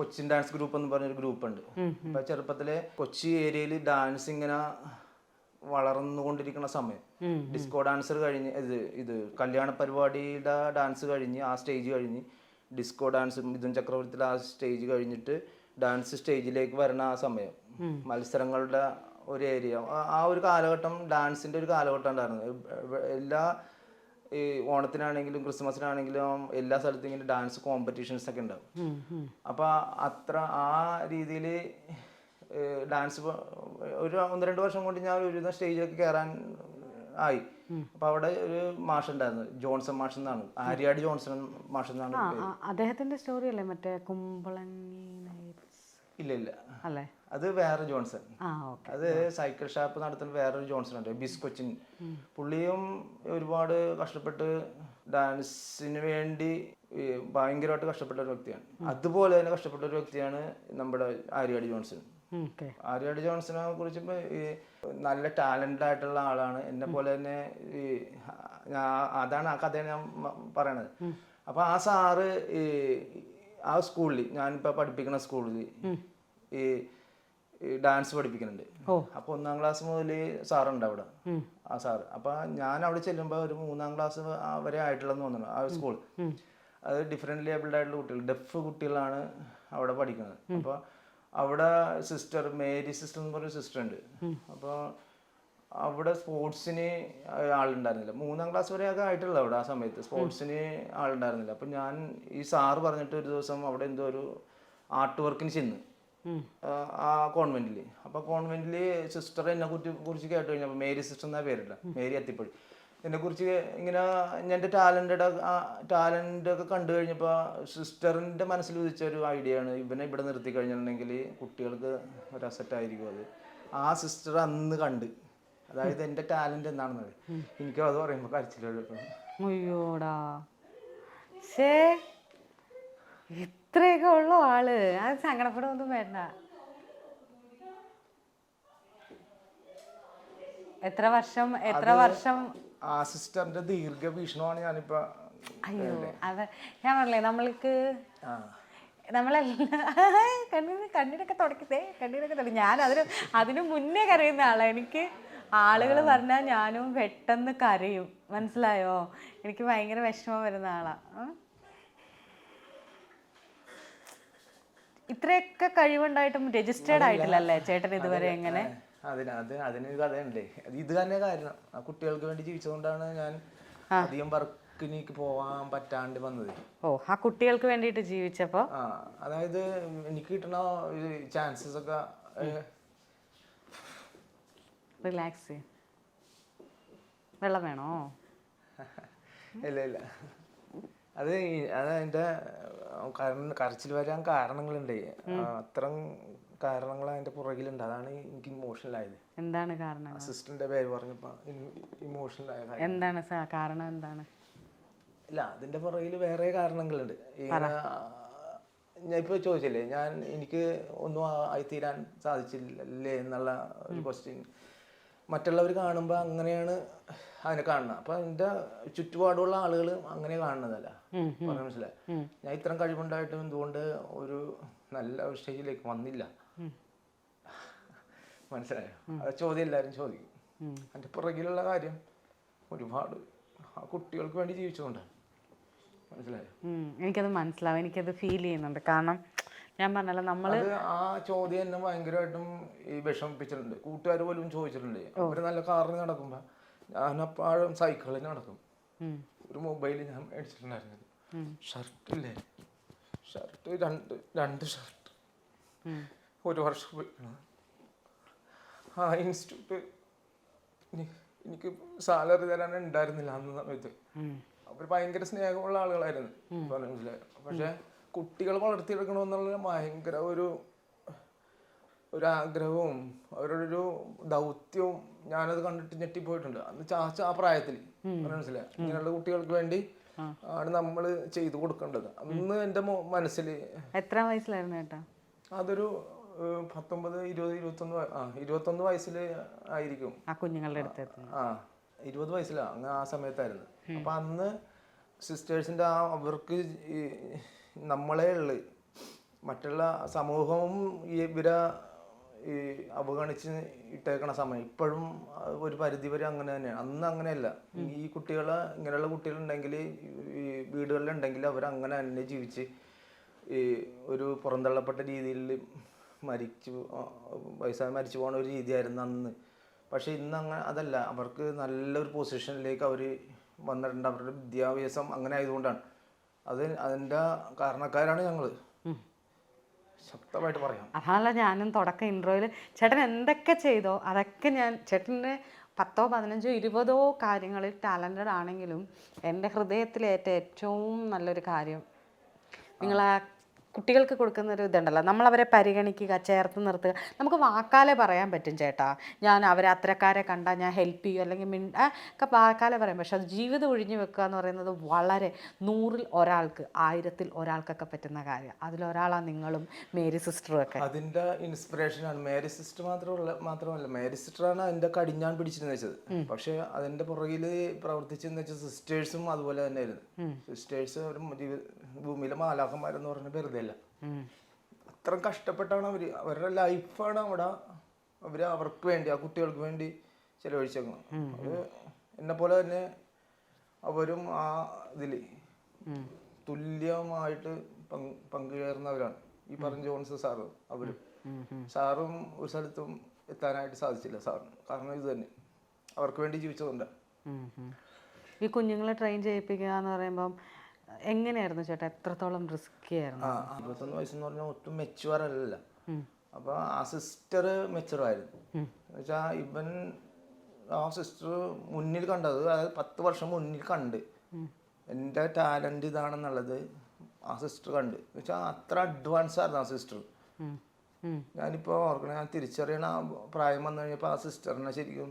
Cochin dance group എന്ന് പറഞ്ഞൊരു group ഉണ്ട് അപ്പൊ ചെറുപ്പത്തിലെ കൊച്ചി ഏരിയയിൽ ഡാൻസ് ഇങ്ങനെ വളർന്നുകൊണ്ടിരിക്കുന്ന സമയം. ഡിസ്കോ ഡാൻസർ കഴിഞ്ഞ് ഇത് ഇത് കല്യാണ പരിപാടിയുടെ ഡാൻസ് കഴിഞ്ഞ് ആ സ്റ്റേജ് കഴിഞ്ഞ് ഡിസ്കോ ഡാൻസ് മിഥുൻ ചക്രവർത്തിയുടെ ആ സ്റ്റേജ് കഴിഞ്ഞിട്ട് ഡാൻസ് സ്റ്റേജിലേക്ക് വരുന്ന ആ സമയം. മത്സരങ്ങളുടെ ഒരു ഏരിയ. ആ ഒരു കാലഘട്ടം ഡാൻസിന്റെ ഒരു കാലഘട്ടം ഉണ്ടായിരുന്നു. എല്ലാ ഈ ഓണത്തിനാണെങ്കിലും ക്രിസ്മസിനാണെങ്കിലും എല്ലാ സ്ഥലത്തും ഇങ്ങനെ ഡാൻസ് കോമ്പറ്റീഷൻസ് ഒക്കെ ഉണ്ടാവും. അപ്പൊ അത്ര ആ രീതിയിൽ ഡാൻസ് ഒരു ഒന്ന് രണ്ട് വർഷം കൊണ്ട് ഞാൻ ഒരു സ്റ്റേജിലൊക്കെ കയറാൻ ആയി. അപ്പൊ അവിടെ ഒരു മാഷ് ഉണ്ടായിരുന്നു ജോൺസൺ മാഷ് എന്നാണ്. ആര്യാട് ജോൺസൺ മാഷ് എന്നാണ് അദ്ദേഹത്തിന്റെ സ്റ്റോറി അല്ലേ? മറ്റേ കുമ്പളങ്ങി ഇല്ല ഇല്ല. അല്ലേ? അത് വേറെ ജോൺസൺ. അത് സൈക്കിൾ ഷാപ്പ് നടത്തുന്ന വേറൊരു ജോൺസൺ ഉണ്ട് ബിസ്കൊച്ചിൻ പുള്ളിയും ഒരുപാട് കഷ്ടപ്പെട്ട് ഡാൻസിന് വേണ്ടി ഭയങ്കരമായിട്ട് കഷ്ടപ്പെട്ട ഒരു വ്യക്തിയാണ്. അതുപോലെ തന്നെ കഷ്ടപ്പെട്ട ഒരു വ്യക്തിയാണ് നമ്മുടെ ആര്യാടി ജോൺസൺ. ആര്യാടി ജോൺസനെ കുറിച്ച് നല്ല ടാലന്റഡ് ആയിട്ടുള്ള ആളാണ്. എന്നെ പോലെ തന്നെ ഈ അതാണ് ആ കഥയാണ് ഞാൻ പറയണത്. അപ്പൊ ആ സാറ് ഈ ആ സ്കൂളിൽ ഞാനിപ്പോ പഠിപ്പിക്കുന്ന സ്കൂളിൽ ഈ ഡാൻസ് പഠിപ്പിക്കുന്നുണ്ട്. അപ്പൊ ഒന്നാം ക്ലാസ് മുതൽ സാറുണ്ട് അവിടെ. ആ സാറ്. അപ്പൊ ഞാൻ അവിടെ ചെല്ലുമ്പോൾ ഒരു മൂന്നാം ക്ലാസ് വരെ ആയിട്ടുള്ളതെന്ന് തോന്നുന്നു ആ സ്കൂൾ അത് ഡിഫറെന്റ് ലേബിൾഡ് ആയിട്ടുള്ള കുട്ടികൾ ഡെഫ് കുട്ടികളാണ് അവിടെ പഠിക്കുന്നത്. അപ്പൊ അവിടെ സിസ്റ്റർ മേരി സിസ്റ്റർ എന്ന് പറഞ്ഞ സിസ്റ്റർ ഉണ്ട്. അപ്പോൾ അവിടെ സ്പോർട്സിന് ആളുണ്ടായിരുന്നില്ല. മൂന്നാം ക്ലാസ് വരെ ഒക്കെ ആയിട്ടുള്ള അവിടെ ആ സമയത്ത് സ്പോർട്സിന് ആളുണ്ടായിരുന്നില്ല. അപ്പം ഞാൻ ഈ സാറ് പറഞ്ഞിട്ട് ഒരു ദിവസം അവിടെ എന്തോ ഒരു ആർട്ട് വർക്കിന് ചെന്ന്. ആ, കോൺവെന്റിൽ അപ്പൊ കോൺവെന്റിൽ സിസ്റ്റർ എന്നെ കുറിച്ച് കുറിച്ച് കേട്ട് കഴിഞ്ഞപ്പോൾ മേരി സിസ്റ്റർ എന്നാ പേരില്ല മേരി അത്തിപ്പൊഴി. എന്നെ കുറിച്ച് ഇങ്ങനെ എന്റെ ടാലന്റഡ് ടാലന്റ് ഒക്കെ കണ്ടു കഴിഞ്ഞപ്പോൾ സിസ്റ്ററിന്റെ മനസ്സിൽ ഉദിച്ച ഒരു ഐഡിയ ആണ് ഇവനെ ഇവിടെ നിർത്തി കഴിഞ്ഞിട്ടുണ്ടെങ്കിൽ കുട്ടികൾക്ക് ഒരു അസറ്റ് ആയിരിക്കും അത്. ആ സിസ്റ്റർ അന്ന് കണ്ട്. അതായത് എന്റെ ടാലന്റ് എന്താണെന്നത് എനിക്ക് അത് പറയുമ്പോൾ അയ്യോടാ. ശേ ഇത്രയൊക്കെ ഉള്ളു ആൾ. അത് സങ്കടപ്പെടൊന്നും വേണ്ട. എത്ര വർഷം എത്ര വർഷം? ആ സിസ്റ്ററിന്റെ ദീർഘവീക്ഷണമാണ് ഞാനിപ്പോ അയ്യോ അത് ഞാൻ പറഞ്ഞില്ലേ നമ്മൾക്ക് നമ്മളെല്ലാം കണ്ണീര് കണ്ണീരൊക്കെ തുടക്കത്തേ കണ്ണീരൊക്കെ തുടങ്ങി ഞാൻ അതിന് അതിന് മുന്നേ കരയുന്ന ആളാ. എനിക്ക് ആളുകൾ പറഞ്ഞാൽ ഞാനും പെട്ടെന്ന് കരയും. മനസ്സിലായോ? എനിക്ക് ഭയങ്കര വിഷമം വരുന്ന ആളാ. ഇത്രയൊക്കെ കഴിവുണ്ടായിട്ടും രജിസ്റ്റേർഡ് ആയിട്ടില്ലല്ലേ ചേട്ടൻ ഇതുവരെ എങ്ങനെ അതിന് അത് അതിനൊരു കഥയുണ്ട്. ഇത് തന്നെ കാരണം. ആ കുട്ടികൾക്ക് വേണ്ടി ജീവിച്ചതുകൊണ്ടാണ് ഞാൻ അധികം വർക്കിനേക്ക് പോവാൻ പറ്റാണ്ട് വന്നത്. ഓ ആ കുട്ടികൾക്ക് വേണ്ടിയിട്ട് ജീവിച്ചപ്പോ? ആ അതായത് എനിക്ക് കിട്ടണ ചാൻസസ് ഒക്കെ റിലാക്സ് വെള്ളം വേണോ? ഇല്ല ഇല്ല. അത് അത് അതിന്റെ കരച്ചിൽ വരാൻ കാരണങ്ങളുണ്ട്. അത്തരം കാരണങ്ങൾ അതിന്റെ പുറകിലുണ്ട്. അതാണ് എനിക്ക് ഇമോഷണൽ ആയത് എന്താണ് കാരണം അസിസ്റ്റന്റിന്റെ പേര് പറഞ്ഞപ്പോ ഇമോഷണൽ ആയ. എന്താണ് കാരണം എന്താണ്? ഇല്ല അതിന്റെ പുറകിൽ വേറെ കാരണങ്ങളുണ്ട്. ഞാൻ ഇപ്പൊ ചോദിച്ചില്ലേ ഞാൻ എനിക്ക് ഒന്നും ആയി ആയിത്തീരാൻ സാധിച്ചില്ലേ എന്നുള്ള ഒരു ക്വസ്റ്റ്യൻ മറ്റുള്ളവർ കാണുമ്പോൾ അങ്ങനെയാണ് അതിനെ കാണുന്നത്. അപ്പൊ എന്റെ ചുറ്റുപാടുള്ള ആളുകൾ അങ്ങനെ കാണുന്നതല്ല. മനസ്സിലായി. ഞാൻ ഇത്രയും കഴിവുണ്ടായിട്ടും എന്തുകൊണ്ട് ഒരു നല്ല ഒരു സ്റ്റേജിലേക്ക് വന്നില്ല. മനസ്സിലായോ? അത് ചോദ്യം എല്ലാവരും ചോദിക്കും. അതിന്റെ പുറകിലുള്ള കാര്യം ഒരുപാട് ആ കുട്ടികൾക്ക് വേണ്ടി ജീവിച്ചുകൊണ്ടാണ് മനസ്സിലായോ? എനിക്കത് മനസ്സിലാവും. എനിക്കത് ഫീൽ ചെയ്യുന്നുണ്ട്. കാരണം ഞാൻ പറഞ്ഞല്ലോ നമ്മൾ ആ ചോദ്യം എന്നെ ഭയങ്കരമായിട്ടും ഈ വിഷമിപ്പിച്ചിട്ടുണ്ട്. കൂട്ടുകാർ പോലും ചോദിച്ചിട്ടുണ്ട്. ഒരു നല്ല കാറിന് നടക്കുമ്പോ ഞാൻ അപ്പോഴും സൈക്കിളിൽ നടക്കും. ഒരു മൊബൈൽ ഞാൻ മേടിച്ചിട്ടുണ്ടായിരുന്നത് ഷർട്ട് ഇല്ലേ? ഷർട്ട് രണ്ട് രണ്ട് ഷർട്ട് ഒരു വർഷം പോയിക്കണം ആ. ഇൻസ്റ്റിറ്റ്യൂട്ട് എനിക്ക് സാലറി തരാൻ ഉണ്ടായിരുന്നില്ല അന്ന് സമയത്ത്. അവർ ഭയങ്കര സ്നേഹമുള്ള ആളുകളായിരുന്നു. മനസ്സിലായോ? പക്ഷെ കുട്ടികൾ വളർത്തിയെടുക്കണമെന്നുള്ള ഭയങ്കര ഒരു ഒരു ആഗ്രഹവും അവരുടെ ഒരു ദൗത്യവും ഞാനത് കണ്ടിട്ട് ഞെട്ടിപ്പോയിട്ടുണ്ട്. അന്ന് ചാച്ച ആ പ്രായത്തിൽ. മനസ്സിലായി? ഇങ്ങനെയുള്ള കുട്ടികൾക്ക് വേണ്ടി ആണ് നമ്മൾ ചെയ്തു കൊടുക്കേണ്ടത്. അന്ന് എന്റെ മനസ്സിൽ എത്ര വയസ്സിലായിരുന്നു ചേട്ടാ അതൊരു പത്തൊമ്പത് ഇരുപത് ഇരുപത്തൊന്ന് ആ ഇരുപത്തൊന്ന് വയസ്സിൽ ആയിരിക്കും. ആ കുഞ്ഞുങ്ങളുടെ അടുത്ത് ആ ഇരുപത് വയസ്സിലാണ് അങ്ങ് ആ സമയത്തായിരുന്നു. അപ്പൊ അന്ന് സിസ്റ്റേഴ്സിന്റെ ആ അവർക്ക് നമ്മളേ ഉള്ളു മറ്റുള്ള സമൂഹവും ഇവരെ ഈ അവഗണിച്ച് ഇട്ടേക്കണ സമയം. ഇപ്പോഴും ഒരു പരിധി വരെ അങ്ങനെ തന്നെയാണ്. അന്ന് അങ്ങനെയല്ല. ഈ കുട്ടികളെ ഇങ്ങനെയുള്ള കുട്ടികളുണ്ടെങ്കിൽ ഈ വീടുകളിലുണ്ടെങ്കിൽ അവർ അങ്ങനെ തന്നെ ജീവിച്ച് ഈ ഒരു പുറന്തള്ളപ്പെട്ട രീതിയിൽ മരിച്ചു വയസ്സായി മരിച്ചു പോകുന്ന ഒരു രീതിയായിരുന്നു അന്ന്. പക്ഷേ ഇന്ന് അങ്ങനെ അതല്ല. അവർക്ക് നല്ലൊരു പൊസിഷനിലേക്ക് അവർ വന്നിട്ടുണ്ട്. അവരുടെ വിദ്യാഭ്യാസം അങ്ങനെ ആയതുകൊണ്ടാണ്. അത് അതിന്റെ കാരണക്കാരാണ് ഞങ്ങൾ ശക്തമായിട്ട് പറയാം. അതാണല്ലോ ഞാനും തുടക്കം ഇൻട്രോയിൽ ചേട്ടൻ എന്തൊക്കെ ചെയ്തോ അതൊക്കെ ഞാൻ ചേട്ടന്റെ പത്തോ പതിനഞ്ചോ ഇരുപതോ കാര്യങ്ങളിൽ ടാലന്റഡ് ആണെങ്കിലും എന്റെ ഹൃദയത്തിലേറ്റ ഏറ്റവും നല്ലൊരു കാര്യം നിങ്ങൾ ആ കുട്ടികൾക്ക് കൊടുക്കുന്ന ഒരു ഇതുണ്ടല്ലോ. നമ്മളവരെ പരിഗണിക്കുക ചേർത്ത് നിർത്തുക. നമുക്ക് വാക്കാലെ പറയാൻ പറ്റും ചേട്ടാ. ഞാൻ അവരെ അത്രക്കാരെ കണ്ടാൽ ഞാൻ ഹെൽപ്പ് ചെയ്യും. അല്ലെങ്കിൽ മിൻ ഒക്കെ വാക്കാലെ പറയാം. പക്ഷെ അത് ജീവിതം ഒഴിഞ്ഞു വെക്കുക എന്ന് പറയുന്നത് വളരെ നൂറിൽ ഒരാൾക്ക് ആയിരത്തിൽ ഒരാൾക്കൊക്കെ പറ്റുന്ന കാര്യം അതിലൊരാളാണ് നിങ്ങളും മേരി സിസ്റ്ററും ഒക്കെ. അതിന്റെ ഇൻസ്പിറേഷനാണ് മേരി സിസ്റ്റർ മാത്രമല്ല മാത്രമല്ല. മേരി സിസ്റ്ററാണ് അതിന്റെ കടിഞ്ഞാൻ പിടിച്ചിരുന്നു വെച്ചത്. പക്ഷേ അതിന്റെ പുറകിൽ പ്രവർത്തിച്ചെന്ന് വെച്ചാൽ സിസ്റ്റേഴ്സും അതുപോലെ തന്നെയായിരുന്നു. സിസ്റ്റേഴ്സ് ഒരു ഭൂമിയിലെ മാലാഖന്മാരെന്ന് പറഞ്ഞ വെറുതെ അല്ല ഉം. അത്ര കഷ്ടപ്പെട്ടാണ് അവർ. അവരുടെ ലൈഫാണ് അവിടെ. അവർ അവർക്ക് വേണ്ടി ആ കുട്ടികൾക്ക് വേണ്ടി ചെലവഴിച്ചേക്കുന്നത് അത് എന്നെ പോലെ തന്നെ അവരും ആ ഇതിൽ തുല്യമായിട്ട് പങ്ക് പങ്കുചേർന്നവരാണ്. ഈ പറഞ്ഞ ജോൺസ് സാറ് അവരും. സാറും ഒരു സ്ഥലത്തും എത്താനായിട്ട് സാധിച്ചില്ല സാറിന്. കാരണം ഇത് തന്നെ. അവർക്ക് വേണ്ടി ജീവിച്ചതുകൊണ്ടാണ്. ഉം. ഈ കുഞ്ഞുങ്ങളെ ട്രെയിൻ ചെയ്യിപ്പിക്കുക എന്ന് പറയുമ്പം എങ്ങനെയായിരുന്നു ചേട്ടാ? എത്രത്തോളം റിസ്കി ആയിരുന്നു? ആ ഇരുപത്തൊന്ന് വയസ്സെന്ന് പറഞ്ഞാൽ ഒട്ടും മെച്ചുവർ അല്ലല്ല. അപ്പൊ ആ സിസ്റ്റർ മെച്ചുറായിരുന്നു എന്നുവെച്ചാ ഇവൻ ആ സിസ്റ്റർ മുന്നിൽ കണ്ടത് അതായത് പത്ത് വർഷം മുന്നിൽ കണ്ട്. എന്റെ ടാലന്റ് ഇതാണെന്നുള്ളത് ആ സിസ്റ്റർ കണ്ട്. എന്നുവെച്ചാൽ അത്ര അഡ്വാൻസ് ആയിരുന്നു ആ സിസ്റ്റർ. ഞാനിപ്പോൾ ഓർക്കണേ ഞാൻ തിരിച്ചറിയണ ആ പ്രായം വന്നു കഴിഞ്ഞപ്പോൾ ആ സിസ്റ്ററിനെ ശരിക്കും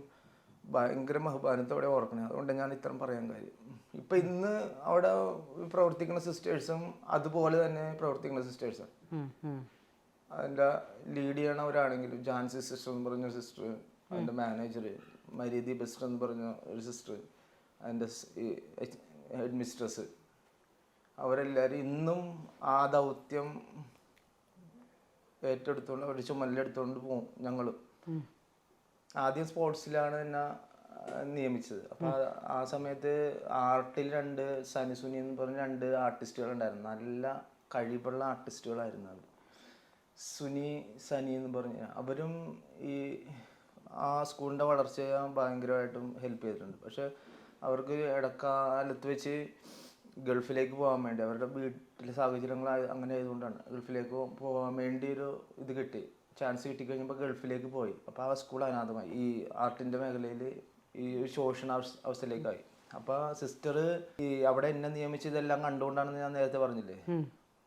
ഭയങ്കര ബഹുമാനത്തോടെ ഓർക്കണേ. അതുകൊണ്ട് ഞാൻ ഇത്രയും പറയാൻ കാര്യം. ഇപ്പം ഇന്ന് അവിടെ പ്രവർത്തിക്കുന്ന സിസ്റ്റേഴ്സും അതുപോലെ തന്നെ പ്രവർത്തിക്കുന്ന സിസ്റ്റേഴ്സാണ്. അതിന്റെ ലീഡ് ചെയ്യണവരാണെങ്കിലും ജാൻസി സിസ്റ്റർ എന്ന് പറഞ്ഞ സിസ്റ്റർ അതിന്റെ മാനേജർ മരീതി ബെസ്റ്റ് എന്ന് പറഞ്ഞ ഒരു സിസ്റ്റർ അതിന്റെ ഹെഡ് മിസ്ട്രസ് അവരെല്ലാവരും ഇന്നും ആ ദൗത്യം ഏറ്റെടുത്തുകൊണ്ട് അവർ ചുമലിലെടുത്തുകൊണ്ട് പോകും ഞങ്ങളും. ആദ്യം സ്പോർട്സിലാണ് എന്നെ നിയമിച്ചത്. അപ്പോൾ ആ സമയത്ത് ആർട്ടിൽ രണ്ട് സനി സുനി എന്ന് പറഞ്ഞ രണ്ട് ആർട്ടിസ്റ്റുകൾ ഉണ്ടായിരുന്നു. നല്ല കഴിവുള്ള ആർട്ടിസ്റ്റുകളായിരുന്നു അവർ. സുനി സനി എന്ന് പറഞ്ഞ അവരും ഈ ആ സ്കൂളിന്റെ വളർച്ചയെ ഭയങ്കരമായിട്ടും ഹെൽപ്പ് ചെയ്തിട്ടുണ്ട്. പക്ഷെ അവർക്ക് ഇടക്കാലത്ത് വെച്ച് ഗൾഫിലേക്ക് പോകാൻ വേണ്ടി അവരുടെ വീട്ടിലെ സാഹചര്യങ്ങൾ അങ്ങനെ ആയതുകൊണ്ടാണ് ഗൾഫിലേക്ക് പോകാൻ വേണ്ടി ഒരു ഇത് കിട്ടി. ചാൻസ് കിട്ടിക്കഴിഞ്ഞപ്പോൾ ഗൾഫിലേക്ക് പോയി. അപ്പോൾ ആ സ്കൂൾ അനാഥമായി. ഈ ആർട്ടിന്റെ മേഖലയിൽ ഈ ഒരു ശോഷണ അവസ്ഥ- അവസ്ഥയിലേക്കായി. അപ്പോൾ സിസ്റ്റർ ഈ അവിടെ എന്നെ നിയമിച്ച് ഇതെല്ലാം കണ്ടുകൊണ്ടാണെന്ന് ഞാൻ നേരത്തെ പറഞ്ഞില്ലേ?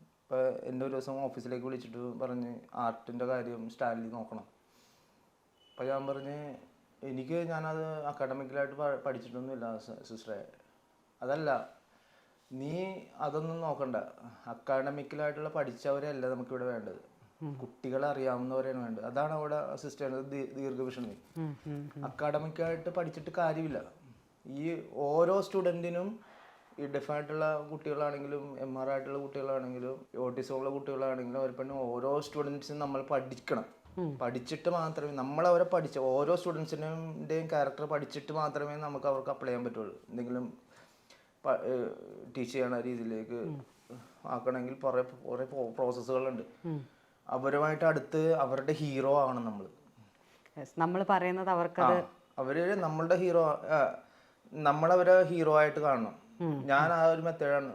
അപ്പോൾ എന്റെ ഒരു ദിവസം ഓഫീസിലേക്ക് വിളിച്ചിട്ട് പറഞ്ഞ് ആർട്ടിന്റെ കാര്യം സ്റ്റാലിൽ നോക്കണം. അപ്പോൾ ഞാൻ പറഞ്ഞ് എനിക്ക് ഞാനത് അക്കാഡമിക്കലായിട്ട് പഠിച്ചിട്ടൊന്നുമില്ല സിസ്റ്ററെ അതല്ല നീ അതൊന്നും നോക്കണ്ട. അക്കാഡമിക്കലായിട്ടുള്ള പഠിച്ചവരെയല്ല നമുക്കിവിടെ വേണ്ടത്. കുട്ടികളെ അറിയാവുന്നവരെയാണ് വേണ്ടത്. അതാണ് അവിടെ അസിസ്റ്റന്റ് ദീർഘവിഷണി ഉം. ഉം. അക്കാഡമിക്കായിട്ട് പഠിച്ചിട്ട് കാര്യമില്ല. ഈ ഓരോ സ്റ്റുഡന്റിനും ഈ ഡെഫായിട്ടുള്ള കുട്ടികളാണെങ്കിലും എം ആർ ആയിട്ടുള്ള കുട്ടികളാണെങ്കിലും ഓട്ടിസം ഉള്ള കുട്ടികളാണെങ്കിലും അവർ പിന്നെ ഓരോ സ്റ്റുഡൻസിനും നമ്മൾ പഠിക്കണം. പഠിച്ചിട്ട് മാത്രമേ നമ്മൾ അവരെ പഠിച്ച ഓരോ സ്റ്റുഡൻസിന്റെയും ക്യാരക്ടർ പഠിച്ചിട്ട് മാത്രമേ നമുക്ക് അവർക്ക് അപ്ലൈ ചെയ്യാൻ പറ്റുള്ളൂ. എന്തെങ്കിലും ടീച്ച് ചെയ്യണ രീതിയിലേക്ക് ആക്കണമെങ്കിൽ കുറേ കുറേ പ്രോസസ്സുകളുണ്ട് അവരുമായിട്ട് അടുത്ത് അവരുടെ ഹീറോ ആവണം നമ്മൾ. നമ്മൾ പറയുന്നത് അവർക്കത് അവർ നമ്മളുടെ ഹീറോ നമ്മളവരെ ഹീറോ ആയിട്ട് കാണണം. ഞാൻ ആ ഒരു മെത്തേഡാണ്